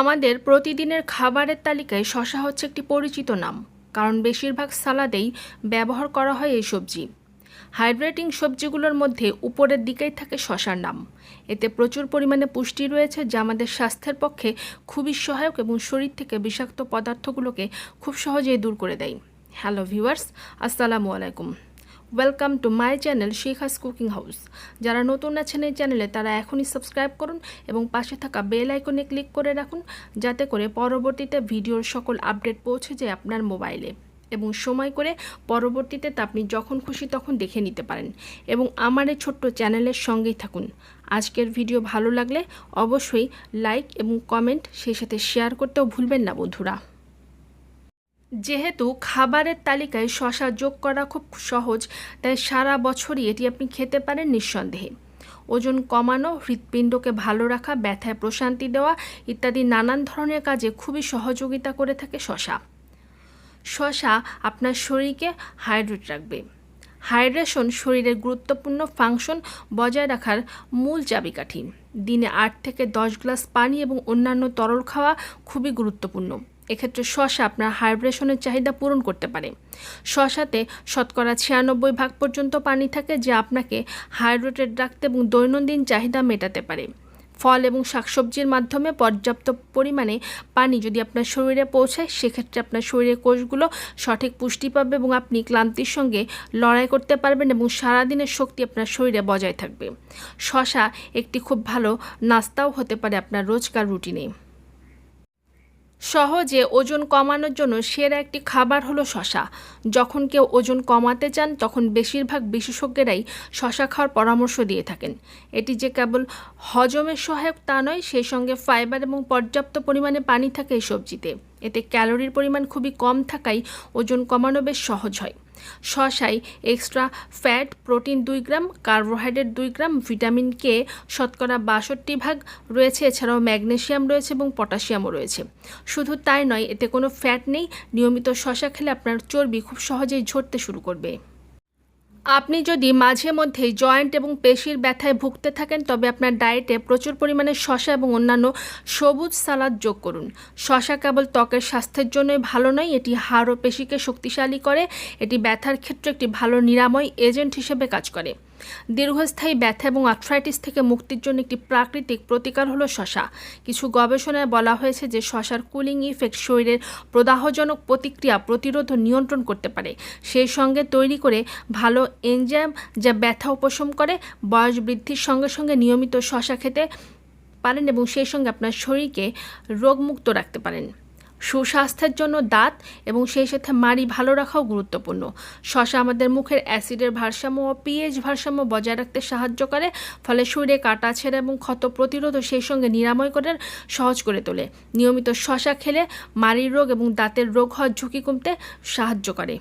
আমাদের প্রতিদিনের খাবারের তালিকায় শশা হচ্ছে একটি পরিচিত নাম, কারণ বেশিরভাগ সালাদেই ব্যবহার করা হয় এই সবজি। হাইড্রেটিং সবজিগুলোর মধ্যে উপরের দিকেই থাকে শশার নাম। এতে প্রচুর পরিমাণে পুষ্টি রয়েছে, যা আমাদের স্বাস্থ্যের পক্ষে খুবই সহায়ক এবং শরীর থেকে বিষাক্ত পদার্থগুলোকে খুব সহজেই দূর করে দেয়। হ্যালো ভিউয়ার্স, আসসালামু আলাইকুম। Welcome to my channel Shekha's cooking house যারা নতুন আছেন এই চ্যানেলে তারা এখনই সাবস্ক্রাইব করুন এবং পাশে থাকা বেল আইকনে ক্লিক করে রাখুন, যাতে করে পরবর্তীতে ভিডিওর সকল আপডেট পৌঁছে যায় আপনার মোবাইলে এবং সময় করে পরবর্তীতে তা আপনি যখন খুশি তখন দেখে নিতে পারেন। এবং আমার এই ছোট্ট চ্যানেলের সঙ্গেই থাকুন। আজকের ভিডিও ভালো লাগলে অবশ্যই লাইক এবং কমেন্ট সেই সাথে শেয়ার করতেও ভুলবেন না, বন্ধুরা। যেহেতু খাবারের তালিকায় শশা যোগ করা খুব সহজ, তাই সারা বছরই এটি আপনি খেতে পারেন নিঃসন্দেহে। ওজন কমানো, হৃৎপিণ্ডকে ভালো রাখা, ব্যথায় প্রশান্তি দেওয়া ইত্যাদি নানান ধরনের কাজে খুবই সহযোগিতা করে থাকে শশা। শশা আপনার শরীরকে হাইড্রেট রাখবে। হাইড্রেশন শরীরের গুরুত্বপূর্ণ ফাংশন বজায় রাখার মূল চাবিকাঠি। দিনে আট থেকে দশ গ্লাস পানি এবং অন্যান্য তরল খাওয়া খুবই গুরুত্বপূর্ণ। এক্ষেত্রে শশা আপনার হাইড্রেশনের চাহিদা পূরণ করতে পারে। শশাতে শতকরা ছিয়ানব্বই ভাগ পর্যন্ত পানি থাকে যা আপনাকে হাইড্রেটেড রাখতে এবং দৈনন্দিন চাহিদা মেটাতে পারে। ফল এবং শাকসবজির মাধ্যমে পর্যাপ্ত পরিমাণে পানি যদি আপনার শরীরে পৌঁছায়, সেক্ষেত্রে আপনার শরীরের কোষগুলো সঠিক পুষ্টি পাবে এবং আপনি ক্লান্তির সঙ্গে লড়াই করতে পারবেন এবং সারাদিনের শক্তি আপনার শরীরে বজায় থাকবে। শশা একটি খুব ভালো নাস্তাও হতে পারে আপনার রোজকার রুটিনে। সহজে ওজন কমানোর জন্য সেরা একটি খাবার হলো শশা। যখন কেউ ওজন কমাতে চান, তখন বেশিরভাগ বিশেষজ্ঞেরাই শশা খাওয়ার পরামর্শ দিয়ে থাকেন। এটি যে কেবল হজমের সহায়ক তা নয়, সেই সঙ্গে ফাইবার এবং পর্যাপ্ত পরিমাণে পানি থাকে এই সবজিতে। এতে ক্যালোরির পরিমাণ খুবই কম থাকায় ওজন কমানো বেশ সহজ হয়। শশায় এক্সট্রা ফ্যাট, প্রোটিন দুই গ্রাম, কার্বোহাইড্রেট দুই গ্রাম, ভিটামিন কে শতকরা বাষট্টি ভাগ রয়েছে। এছাড়াও ম্যাগনেশিয়াম রয়েছে এবং পটাশিয়ামও রয়েছে। শুধু তাই নয়, এতে কোনো ফ্যাট নেই। নিয়মিত শশা খেলে আপনার চর্বি খুব সহজেই ঝরতে শুরু করবে। আপনি যদি মাঝে মধ্যে জয়েন্ট এবং পেশির ব্যথায় ভুগতে থাকেন, তবে আপনার ডায়েটে প্রচুর পরিমাণে শশা এবং অন্যান্য সবুজ সালাদ যোগ করুন। শশা কেবল ত্বকের স্বাস্থ্যের জন্যই ভালো নয়, এটি হাড় ও পেশিকে শক্তিশালী করে, এটি ব্যথার ক্ষেত্রে একটি ভালো নিরাময় এজেন্ট হিসেবে কাজ করে। দীর্ঘস্থায়ী ব্যথা এবং আর্থ্রাইটিস থেকে মুক্তির জন্য একটি প্রাকৃতিক প্রতিকার হলো শশা। কিছু গবেষণায় বলা হয়েছে যে শশার কুলিং ইফেক্ট শরীরের প্রদাহজনক প্রতিক্রিয়া প্রতিরোধ নিয়ন্ত্রণ করতে পারে। সেই সঙ্গে তৈরি করে ভালো এনজাইম যা ব্যথা উপশম করে, বয়স বৃদ্ধির সঙ্গে সঙ্গে নিয়মিত শশা খেতে পারেন এবং সেই সঙ্গে আপনার শরীরকে রোগমুক্ত রাখতে পারেন। সুস্বাস্থ্যের জন্য দাঁত এবং সেই সাথে মাড়ি ভালো রাখাও গুরুত্বপূর্ণ। শশা আমাদের মুখের অ্যাসিডের ভারসাম্য ও পিএইচ ভারসাম্য বজায় রাখতে সাহায্য করে, ফলে শরীরে কাটা ছেঁড়া এবং ক্ষত প্রতিরোধ ও সেই সঙ্গে নিরাময় করার সহজ করে তোলে। নিয়মিত শশা খেলে মাড়ির রোগ এবং দাঁতের রোগ হওয়ার ঝুঁকি কমতে সাহায্য করে।